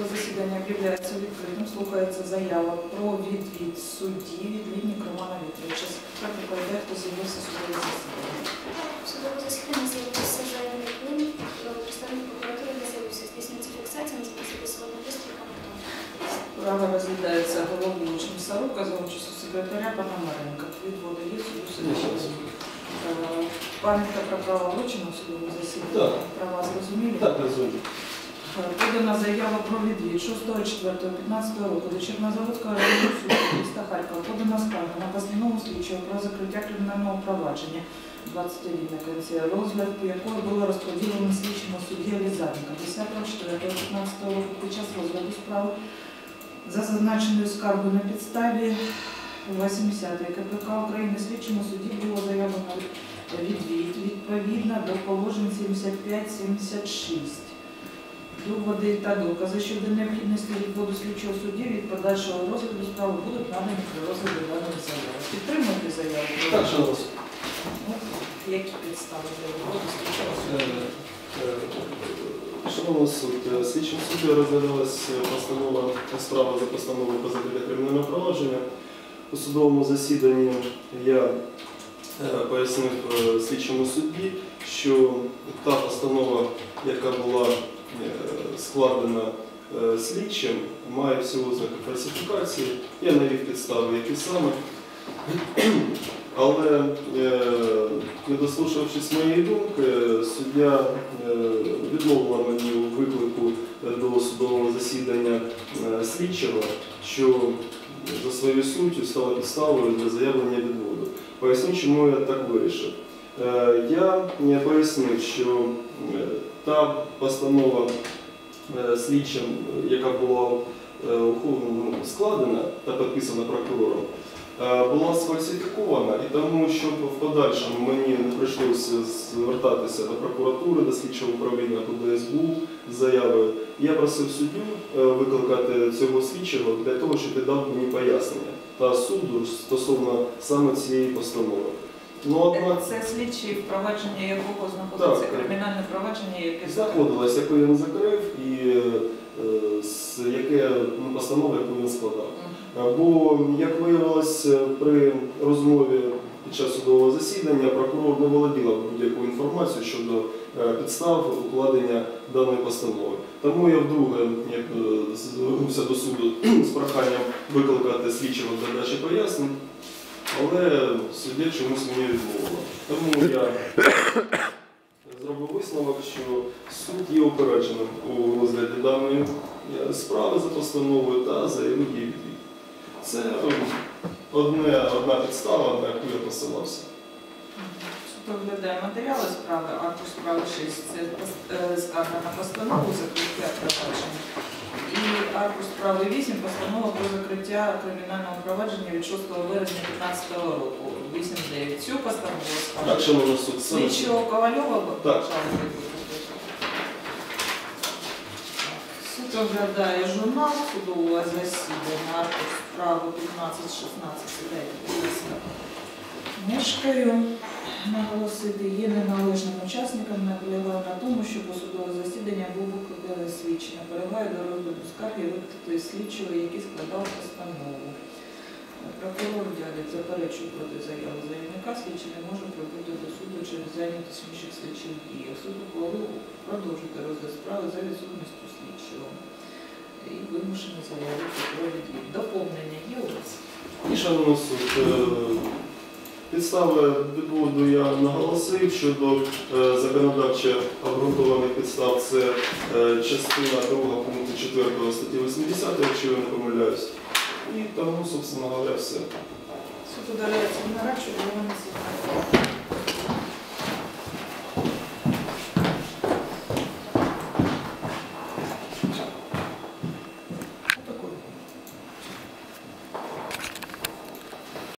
Судове засідання об'являється відкритим. Слухається заява про відвід судді від Лінік Романа Вікторовича. Секретар доповідає, хто з'явився в судове засідання. Судове засідання з'явився заявник Лин, представник прокуратури не з'явився. Здійснюється фіксація на записування висновка Справа розглядається головуючим Сарука за участю секретаря Пономаренка. Відводи є суду судового. Е, Пам'ятка про право вручено в судовому засіданні. Так. Права зрозумілі? Так, розумію. Подана заява про відвід 6.4.15 року до Чернозаводського районного суду міста Харкова. Подана скарга на постанову слідчого про закриття кримінального провадження 21 на кінці розгляд, по якої було розподілено слідчому судді Лізаренка 10.4.15 року під час розгляду справи за зазначеною скаргою на підставі 80 КПК України слідчому судді було заявлено відвід відповідно до положень 75-76. Доводи та докази щодо необхідності відводу слідчого судді від подальшого розгляду справи будуть надані при розгляді даної заяви. Підтримуєте заяву? Так, шановні. Ну, Які підстави для відводу слідчого судді? Шановний суд, е, слідчим суддя розглядалась постанова справа за постановою про закриття кримінального провадження. У судовому засіданні я е, пояснив е, слідчому судді, що та постанова, яка була е, складена е, слідчим, має всі ознаки фальсифікації. Я навів підстави, які саме. Але е, не дослухавшись моєї думки, суддя е, відмовила мені у виклику до судового засідання е, слідчого, що за своєю суттю стала підставою для заявлення відводу. Поясню, чому я так вирішив. Е, Я е, пояснив, що е, та постанова е, слідчим, яка була е, ну, складена та підписана прокурором, е, була сфальсифікована, і тому, щоб в подальшому мені не прийшлося звертатися до прокуратури, до слідчого управління до СБУ з заявою, я просив суддю викликати цього слідчого для того, щоб дав мені пояснення та суду стосовно саме цієї постанови. Ну, однак Це слідчі впровадження якого знаходиться Так. кримінальне провадження, яке знаходилось, яку він закрив, і е, з яке ну, постанова, яку він складав. Бо, як виявилось, при розмові під час судового засідання прокурор не володіла будь-якою інформацією щодо е, підстав укладення даної постанови. Тому я вдруге як, е, звернувся до суду з проханням викликати слідчого для дачі пояснень, але суддя чомусь мені відмовила. Тому я зробив висновок, що суд є упередженим у розгляді даної справи за постановою та заявив її відвід. Це одне, одна підстава, на яку я посилався. Суд оглядає матеріали справи, аркуш справи 6, це е, скарга на постанову закриття провадження. Аркуш справи 8, постанова про закриття кримінального провадження від 6 березня 2015 року. 8.9. Цю постанову Так, суд, це Слідчого Ковальова Так. Суд оглядає журнал судового засідання, аркуш справи 15-16 сідає. Мешкаю наголосити, є неналежним учасником, наполягаю на тому, що по судове засідання був слідчий. Наполягаю до розгляду скарги викликати слідчого, який складав постанову. Прокурор дядя заперечує проти заяви заявника, слідчий не може прибути до суду через зайнятість інших слідчих дій. Суд ухвалив продовжити розгляд справи за відсутністю слідчого. І вимушений заявити про відвід. Доповнення є у вас? І шановний суд, е, підстави відводу я наголосив щодо е, законодавчо обґрунтованих підстав. Це е, частина 2 пункту 4 статті 80, якщо я не помиляюсь. І тому, собственно говоря, все. Суд удаляється в нарадчу, до мене